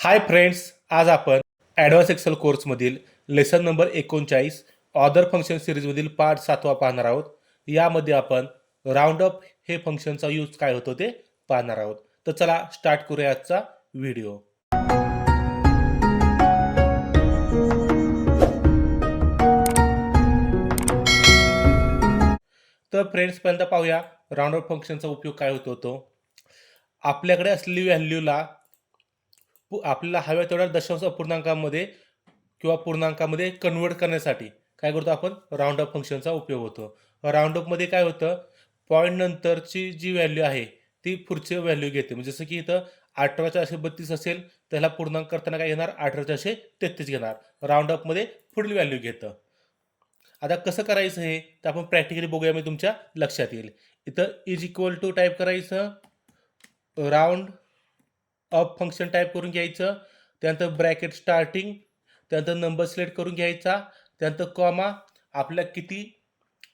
हाय friends आज आपण advance excel कोर्समधील लेसन नंबर एकोणचाळीस ऑदर फंक्शन सिरीजमधील पार्ट सातवा पाहणार आहोत. यामध्ये आपण राऊंड अप हे फंक्शनचा यूज काय होतो ते पाहणार आहोत. तर चला स्टार्ट करूया आजचा व्हिडिओ तर फ्रेंड्स पहिल्यांदा पाहूया राऊंड अप फंक्शनचा उपयोग काय होतो तो. आपल्याकडे असलेली व्हॅल्यूला आपल्याला हव्या तेवढ्या दशांश अपूर्णांकामध्ये किंवा पूर्णांकामध्ये कन्वर्ट करण्यासाठी काय करतो आपण? राऊंड अप फंक्शनचा उपयोग होतो. राऊंड अपमध्ये काय होतं? पॉईंट नंतरची जी व्हॅल्यू आहे ती पुढची व्हॅल्यू घेते. म्हणजे जसं की इथं अठरा चारशे बत्तीस असेल त्याला पूर्णांक करताना काय घेणार? अठरा चारशे तेहतीस घेणार. राऊंड अपमध्ये पुढील व्हॅल्यू घेतं. आता कसं करायचं हे? तर आपण प्रॅक्टिकली बघूया मी तुमच्या लक्षात येईल. इथं इज इक्वल टू टाईप करायचं. राऊंड अप फंक्शन टाईप करून घ्यायचं. त्यानंतर ब्रॅकेट स्टार्टिंग त्यानंतर नंबर सिलेक्ट करून घ्यायचा. त्यानंतर कॉमा आपल्या किती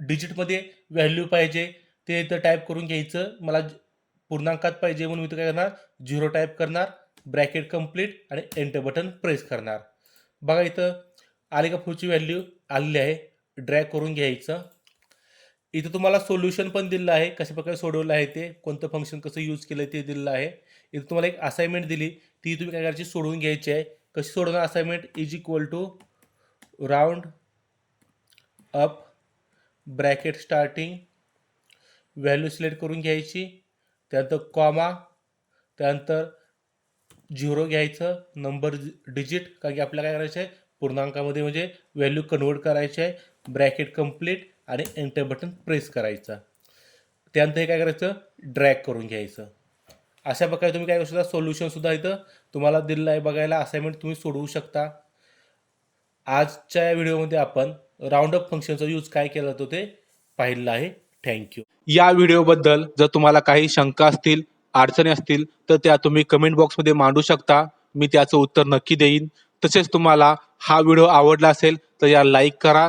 डिजिटमध्ये व्हॅल्यू पाहिजे ते इथं टाईप करून घ्यायचं. मला पूर्णांकात पाहिजे म्हणून मी इथं काय करणार? झिरो टाईप करणार ब्रॅकेट कंप्लीट आणि एंटर बटन प्रेस करणार. बघा इथं आली का पुढची व्हॅल्यू आलेली आहे. ड्रॅग करून घ्यायचं. इथं तुम्हाला सोल्युशन पण दिलं आहे. कशा प्रकारे सोडवलं आहे ते कोणतं फंक्शन कसं यूज केलं ते दिलेलं आहे. इथं तुम्हाला एक असाइनमेंट दिली. ती तुम्ही काय करायची? सोडवून घ्यायची आहे. कशी सोडवणार assignment is equal to round up bracket starting value select करून घ्यायची. त्यानंतर कॉमा त्यानंतर झिरो घ्यायचं. नंबर डिजिट कारण की आपल्याला काय करायचं आहे? पूर्णांकामध्ये म्हणजे व्हॅल्यू कन्वर्ट करायची आहे. ब्रॅकेट कंप्लीट आणि एंटर बटन प्रेस करायचा. त्यानंतर हे काय करायचं? ड्रॅग करून घ्यायचं. अशा प्रकारे तुम्ही काय करू शकता? सोल्युशनसुद्धा इथं तुम्हाला दिलेलं आहे बघायला. असाइनमेंट तुम्ही सोडवू शकता. आजच्या या व्हिडिओमध्ये आपण राऊंड अप फंक्शनचा यूज काय केला जातो ते पाहिलेलं आहे. थँक्यू या व्हिडिओबद्दल जर तुम्हाला काही शंका असतील अडचणी असतील तर त्या तुम्ही कमेंट बॉक्समध्ये मांडू शकता. मी त्याचं उत्तर नक्की देईन. तसेच तुम्हाला हा व्हिडिओ आवडला असेल तर या लाईक करा.